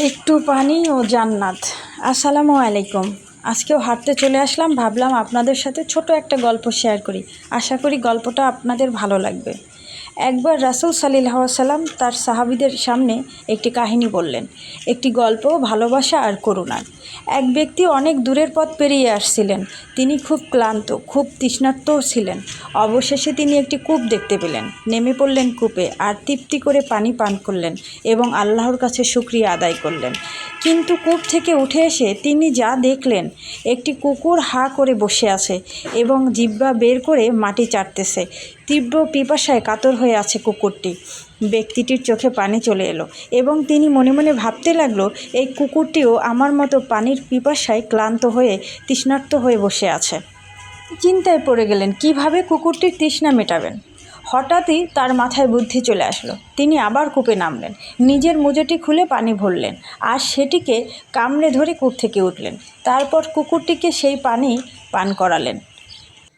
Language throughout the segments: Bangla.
একটু পানি ও জান্নাত। আসসালামু আলাইকুম। আজকেও হাঁটতে চলে আসলাম, ভাবলাম আপনাদের সাথে ছোট একটা গল্প শেয়ার করি। আশা করি গল্পটা আপনাদের ভালো লাগবে। একবার রাসুল সাল্লাহ সাল্লাম তার সাহাবিদের সামনে একটি কাহিনী বললেন। একটি গল্প, ভালোবাসা আর করুণার এক ব্যক্তি অনেক দূরের পথ পেরিয়ে আসছিলেন। তিনি খুব ক্লান্ত, খুব তৃষ্ণার্তও ছিলেন। অবশেষে তিনি একটি কূপ দেখতে পেলেন। নেমে পড়লেন কূপে আর তৃপ্তি করে পানি পান করলেন এবং আল্লাহর কাছে শুক্রিয়া আদায় করলেন। কিন্তু কূপ থেকে উঠে এসে তিনি যা দেখলেন, একটি কুকুর হা করে বসে আছে এবং জিব্বা বের করে মাটি চাটতেছে। তীব্র পিপাসায় কাতর হয়ে আছে কুকুরটি। ব্যক্তিটির চোখে পানি চলে এলো এবং তিনি মনে মনে ভাবতে লাগল, এই কুকুরটিও আমার মতো পানির পিপাসায় ক্লান্ত হয়ে তৃষ্ণার্ত হয়ে বসে আছে। চিন্তায় পড়ে গেলেন, কীভাবে কুকুরটির তৃষ্ণা মেটাবেন? হঠাৎই তার মাথায় বুদ্ধি চলে আসলো। তিনি আবার কূপে নামলেন, নিজের মুজোটি খুলে পানি ভরলেন আর সেটিকে কামড়ে ধরে কূপ থেকে উঠলেন। তারপর কুকুরটিকে সেই পানি পান করালেন।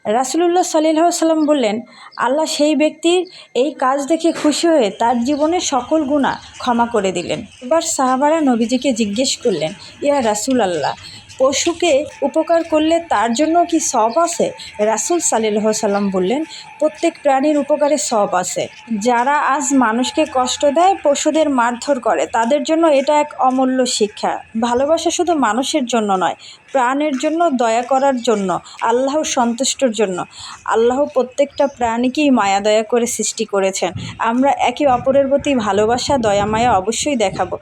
রাসুলুল্লাহ সাল্লাহ সাল্লাম বললেন, আল্লাহ সেই ব্যক্তির এই কাজ দেখে খুশি হয়ে তার জীবনের সকল গুণা ক্ষমা করে দিলেন। এবার সাহাবারা নবীজিকে জিজ্ঞেস করলেন, ইয়া রাসুল আল্লাহ পশুকে উপকার করলে তার জন্য কি সব আছে? রাসুল সাল্লাহ সাল্লাম বললেন, প্রত্যেক প্রাণীর উপকারে সব আছে। যারা আজ মানুষকে কষ্ট দেয়, পশুদের মারধর করে, তাদের জন্য এটা এক অমূল্য শিক্ষা। ভালোবাসা শুধু মানুষের জন্য নয়, প্রাণের জন্য, দয়া করার জন্য, আল্লাহ সন্তুষ্টর জন্য। আল্লাহ প্রত্যেকটা প্রাণীকেই মায়া দয়া করে সৃষ্টি করেছেন। আমরা একে অপরের প্রতি ভালোবাসা, দয়া, মায়া অবশ্যই দেখাবো।